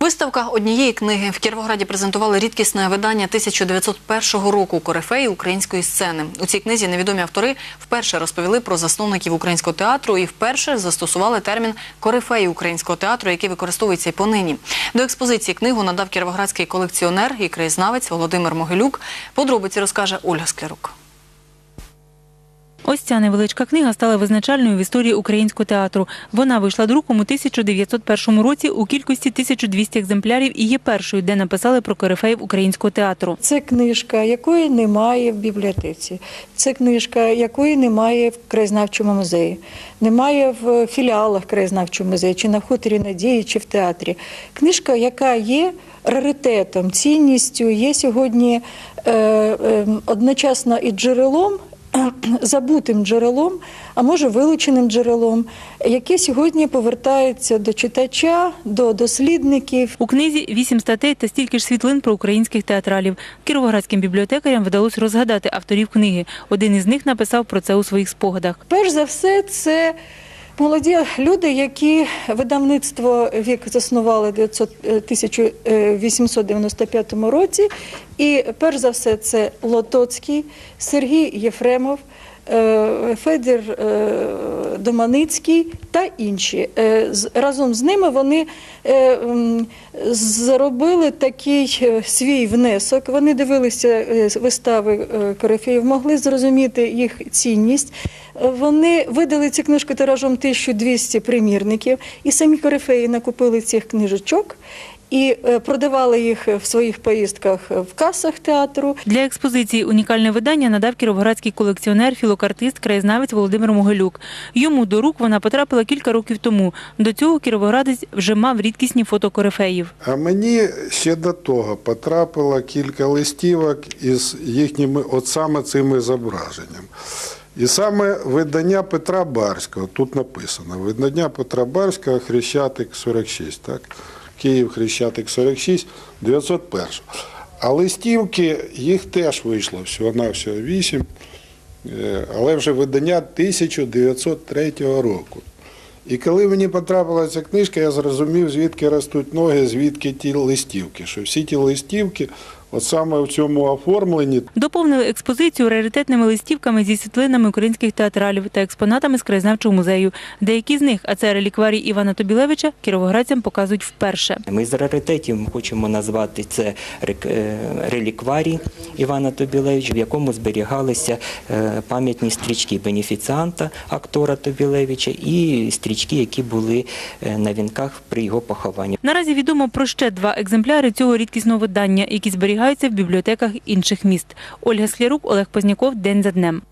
Виставка однієї книги в Кіровограді презентували рідкісне видання 1901 року корифеї української сцени. У цій книзі невідомі автори вперше розповіли про засновників українського театру і вперше застосували термін корифеї українського театру, який використовується й понині. До експозиції книгу надав кіровоградський колекціонер і краєзнавець Володимир Могилюк. Подробиці розкаже Ольга Склярук. Ось ця невеличка книга стала визначальною в історії українського театру. Вона вийшла друком у 1901 році у кількості 1200 екземплярів і є першою, де написали про корифеїв українського театру. Це книжка, якої немає в бібліотеці. Це книжка, якої немає в краєзнавчому музеї, немає в філіалах краєзнавчого музею, чи на хуторі надії, чи в театрі. Книжка, яка є раритетом, цінністю, є сьогодні е, е, одночасно і джерелом. Забутим джерелом, а може вилученим джерелом, яке сьогодні повертається до читача, до дослідників, У книзі вісім статей та стільки ж світлин про українських театралів. Кіровоградським бібліотекарям вдалося розгадати авторів книги. Один із них написав про це у своїх спогадах. Перш за все, це молоді люди, які видавництво вік заснували в 900 1895 році. І перш за все, це Лотоцький, Сергій Єфремов. е, Федір е, Доманицький та інші. Е, Разом з ними вони зробили такий свій внесок. Вони дивилися вистави корифеїв, могли зрозуміти їх цінність. Вони видали цю книжку тиражом 1200 примірників, і самі корифеї накупили цих книжечок і е, продавали їх в своїх поїздках в касах театру. Для експозиції унікальне видання надав кіровоградський колекціонер, філокартист, краєзнавець Володимир Могилюк. Йому до рук вона потрапила кілька років тому. До цього кіровоградець вже мав рідкісні фото корифеїв. А мені ще до того потрапило кілька листівок із їхніми, от саме цими зображенням. І саме видання Петра Барського, тут написано, видання Петра Барського Хрещатик 46, так? Київ Хрещатик 46, 901. А листівки їх теж вийшло всього-навсього 8, е, але вже видання 1903 року. І коли мені потрапила ця книжка, я зрозумів, звідки ростуть ноги, звідки ті листівки. Що всі ті листівки, от саме в цьому оформленні, Доповнили експозицію раритетними листівками зі світлинами українських театралів та експонатами з краєзнавчого музею. Деякі з них, а це релікварій Івана Тобілевича, кіровоградцям показують вперше. Ми з раритетів хочемо назвати це е, релікварій Івана Тобілевича, в якому зберігалися е, пам'ятні стрічки бенефіціанта актора Тобілевича і стрічки, які були е, на вінках при його похованні. Наразі відомо про ще два екземпляри цього рідкісного видання, які зберігаються в бібліотеках інших міст. Ольга Слірук, Олег Позняков. День за днем.